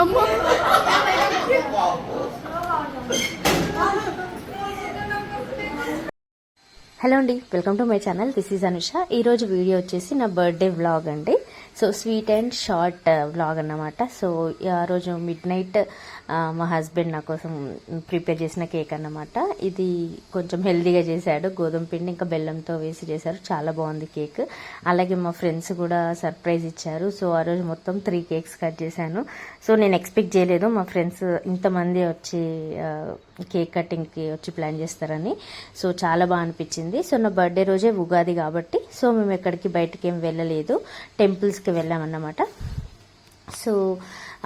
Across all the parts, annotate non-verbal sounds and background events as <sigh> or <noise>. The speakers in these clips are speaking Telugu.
అమ్మో. హలో అండి welcome to my channel. This is Anusha ఈరోజు వీడియో వచ్చేసి నా బర్త్డే వ్లాగ్ అండి. So sweet and short vlog అన్నమాట. సో ఆ రోజు మిడ్ నైట్ మా హస్బెండ్ నా కోసం ప్రిపేర్ చేసిన కేక్ అన్నమాట. ఇది కొంచెం హెల్దీగా చేశాడు. గోధుమ పిండి ఇంకా బెల్లంతో వేసి చేశారు. చాలా బాగుంది కేక్ అలాగే మా ఫ్రెండ్స్ కూడా సర్ప్రైజ్ ఇచ్చారు. సో ఆ రోజు మొత్తం త్రీ కేక్స్ కట్ చేశాను. సో నేను ఎక్స్పెక్ట్ చేయలేదు. మా ఫ్రెండ్స్ ఇంతమంది వచ్చి కేక్ కటింగ్కి వచ్చి ప్లాన్ చేస్తారని. సో చాలా బాగా అనిపించింది. సో నా బర్త్డే రోజే ఉగాది కాబట్టి. సో మేము ఎక్కడికి బయటికి ఏం వెళ్ళలేదు. టెంపుల్స్కి వెళ్ళామన్నమాట. సో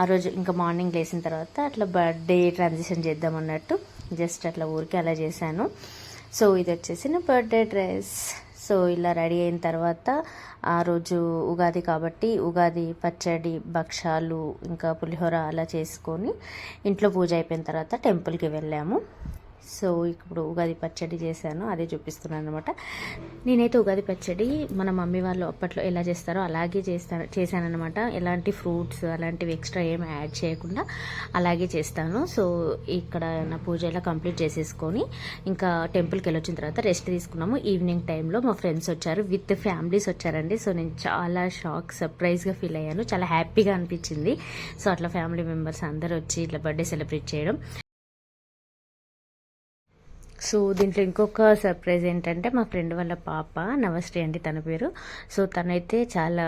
ఆ రోజు ఇంకా మార్నింగ్ లేచిన తర్వాత అట్లా బర్త్డే ట్రాన్సిషన్ చేద్దాం అన్నట్టు జస్ట్ అట్లా ఊరికే అలా చేశాను. సో ఇది వచ్చేసి నా బర్త్డే డ్రెస్. సో ఇలా రెడీ అయిన తర్వాత ఆ రోజు ఉగాది కాబట్టి ఉగాది పచ్చడి భక్షాలు ఇంకా పులిహోర అలా చేసుకొని ఇంట్లో పూజ అయిపోయిన తర్వాత టెంపుల్కి వెళ్ళాము. సో ఇప్పుడు ఉగాది పచ్చడి చేశాను అదే చూపిస్తున్నాను అనమాట నేనైతే ఉగాది పచ్చడి మన మమ్మీ వాళ్ళు అప్పట్లో ఎలా చేస్తారో అలాగే చేస్తాను చేశానమాట ఎలాంటి ఫ్రూట్స్ అలాంటివి ఎక్స్ట్రా ఏం యాడ్ చేయకుండా అలాగే చేస్తాను. సో ఇక్కడ నా పూజ ఇలా కంప్లీట్ చేసేసుకొని ఇంకా టెంపుల్కి వెళ్ళొచ్చిన తర్వాత రెస్ట్ తీసుకున్నాము. ఈవినింగ్ టైంలో మా ఫ్రెండ్స్ వచ్చారు విత్ ఫ్యామిలీస్ వచ్చారండి. సో నేను చాలా షాక్ సర్ప్రైజ్గా ఫీల్ అయ్యాను. చాలా హ్యాపీగా అనిపించింది. సో అట్లా ఫ్యామిలీ మెంబర్స్ అందరూ వచ్చి ఇట్లా బర్త్డే సెలబ్రేట్ చేయడం. సో దీంట్లో ఇంకొక సర్ప్రైజ్ ఏంటంటే మా ఫ్రెండ్ వాళ్ళ పాప నవశ్రీ అండి తన పేరు. సో తనైతే చాలా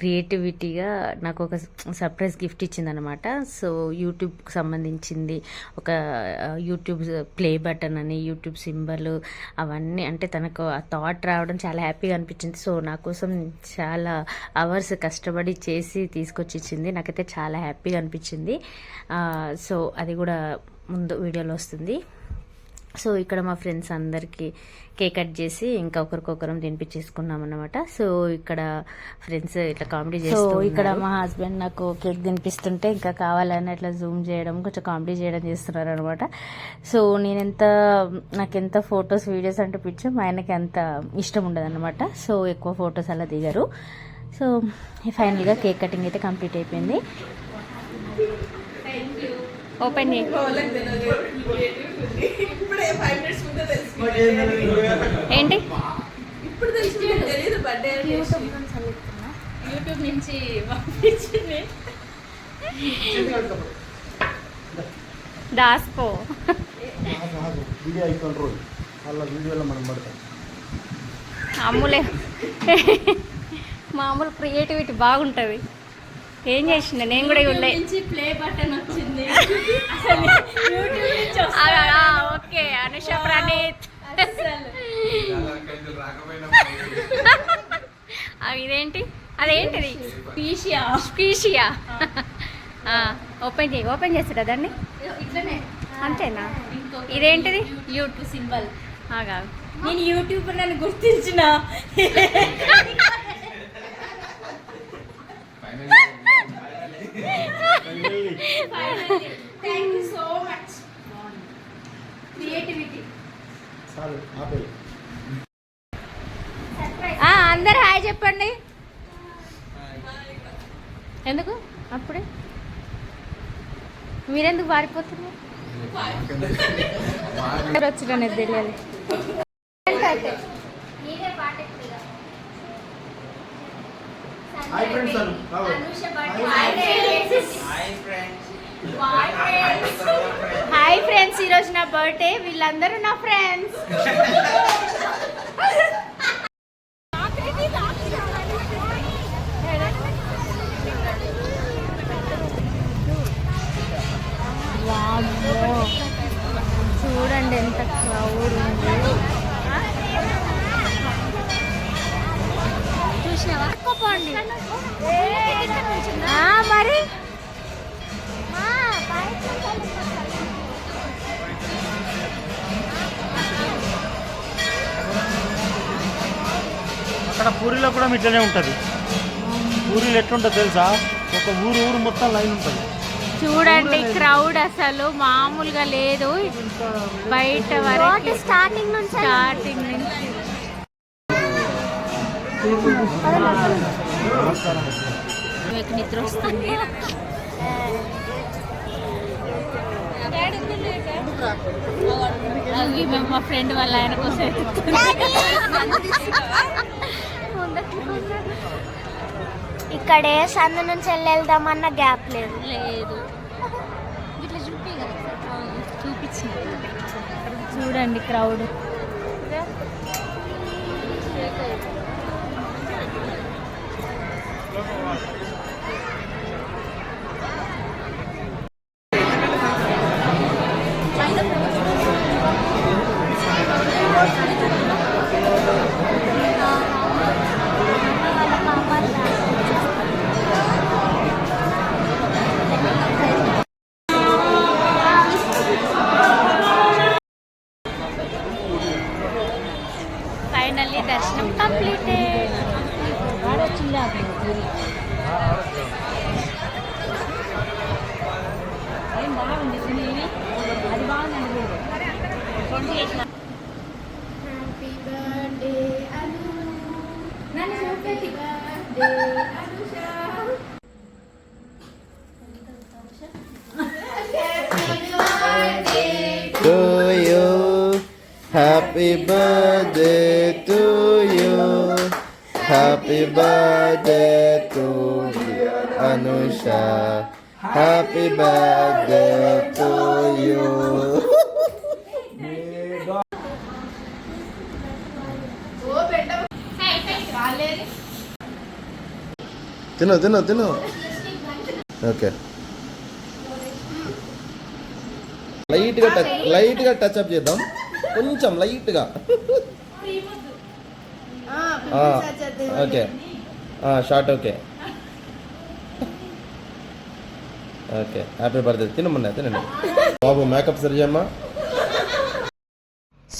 క్రియేటివిటీగా నాకు ఒక సర్ప్రైజ్ గిఫ్ట్ ఇచ్చిందనమాట సో యూట్యూబ్కి సంబంధించింది ఒక యూట్యూబ్ ప్లే బటన్ అని యూట్యూబ్ సింబల్ అవన్నీ అంటే తనకు ఆ థాట్ రావడం చాలా హ్యాపీగా అనిపించింది. సో నా కోసం చాలా అవర్స్ కష్టపడి చేసి తీసుకొచ్చి ఇచ్చింది నాకైతే చాలా హ్యాపీగా అనిపించింది. సో అది కూడా ముందు వీడియోలో వస్తుంది. సో ఇక్కడ మా ఫ్రెండ్స్ అందరికీ కేక్ కట్ చేసి ఇంకా ఒకరికొకరం తినిపించేసుకున్నాం అనమాట సో ఇక్కడ ఫ్రెండ్స్ ఇట్లా కామెడీ చేస్తూ ఇక్కడ మా హస్బెండ్ నాకు కేక్ తినిపిస్తుంటే ఇంకా కావాలని అట్లా జూమ్ చేయడం కొంచెం కామెడీ చేయడం చేస్తున్నారు అనమాట సో నేనెంత నాకెంత ఫొటోస్ వీడియోస్ అంటే పిచ్చి మా ఆయనకి అంత ఇష్టం ఉండదు అనమాట సో ఎక్కువ ఫొటోస్ అలా దిగరు. సో ఫైనల్గా కేక్ కటింగ్ అయితే కంప్లీట్ అయిపోయింది. ఓపెన్ చేయి ఏంటి? యూట్యూబ్ నుంచి పంపించింది. దాస్పో వీడియో ఐ కంట్రోల్ వాళ్ళ వీడియోలో మనం పడతాం. మామూలే మామూలు క్రియేటివిటీ బాగుంటుంది. ఏం చేసింది నేను కూడా ఉండే. ప్లే బటన్ వచ్చింది. అసలు యూట్యూబ్ నుంచి ఓకే అనుష ప్రణీత్. అసలు. అవి ఇదేంటి? అదేంటిది? పీషియా స్పీషియా. ఓపెన్ చేయి ఓపెన్ చేస్తాడా దాన్ని? ఇట్లనే. అంతేనా? ఇదేంటిది? YouTube symbol. ఆగా నేను యూట్యూబ్ నన్ను గుర్తించిన. <laughs> Thank you so much creativity చాలు ఆపే అందరు హాయ్ చెప్పండి. ఎందుకు? అప్పుడే? మీరెందుకు పారిపోతున్నారు ఎవరు వచ్చిరనేది తెలియాలి. Hi friends Anu hi friends ఈరోజు నా బర్త్డే వీళ్ళందరూ నా ఫ్రెండ్స్ అక్కడ పూరిలో కూడా ఇట్లనే ఉంటుంది. పూరీలు ఎట్లుంటుంది తెలుసా? ఒక ఊరు ఊరు మొత్తం లైన్ ఉంటుంది. చూడండి క్రౌడ్ అసలు మామూలుగా లేదు. బయట వరకు స్టార్టింగ్ నుంచి స్టార్టింగ్ నుంచి. మీకు నిద్ర వస్తుంది. మా ఫ్రెండ్ వాళ్ళ ఆయన కోసం ఇక్కడే సందు నుంచి వెళ్ళి వెళ్దామన్న గ్యాప్ లేదు. లేదు. ఇట్లా చూపి చూపించింది చూడండి crowd. Finally to you. Happy birthday to you. Happy birthday to you, Anusha. Happy birthday to you. తిను తిను తిను ఓకే లైట్గా టచ్ లైట్గా టచ్ అప్ చేద్దాం. కొంచెం లైట్గా. Okay. Short okay. Okay. Happy birthday తినమన్నా తినండి. బాబు మేకప్ సరి చేయమ్మా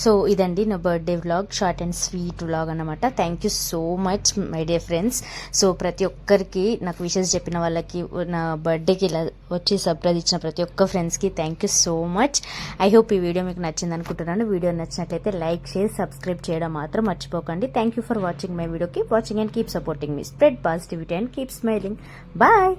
సో ఇదండి నా birthday vlog short and sweet vlog అనమాట thank you so much my dear friends so ప్రతి ఒక్కరికి నాకు విషెస్ చెప్పిన వాళ్ళకి నా బర్త్డేకి ఇలా వచ్చి సర్ప్రైజ్ ఇచ్చిన ప్రతి ఒక్క ఫ్రెండ్స్కి thank you so much I hope ఈ వీడియో మీకు నచ్చింది అనుకుంటున్నాను. వీడియో నచ్చినట్లయితే లైక్ షేర్ సబ్స్క్రైబ్ చేయడం మాత్రం మర్చిపోకండి. Thank you for watching my video keep watching and keep supporting me spread positivity and keep smiling bye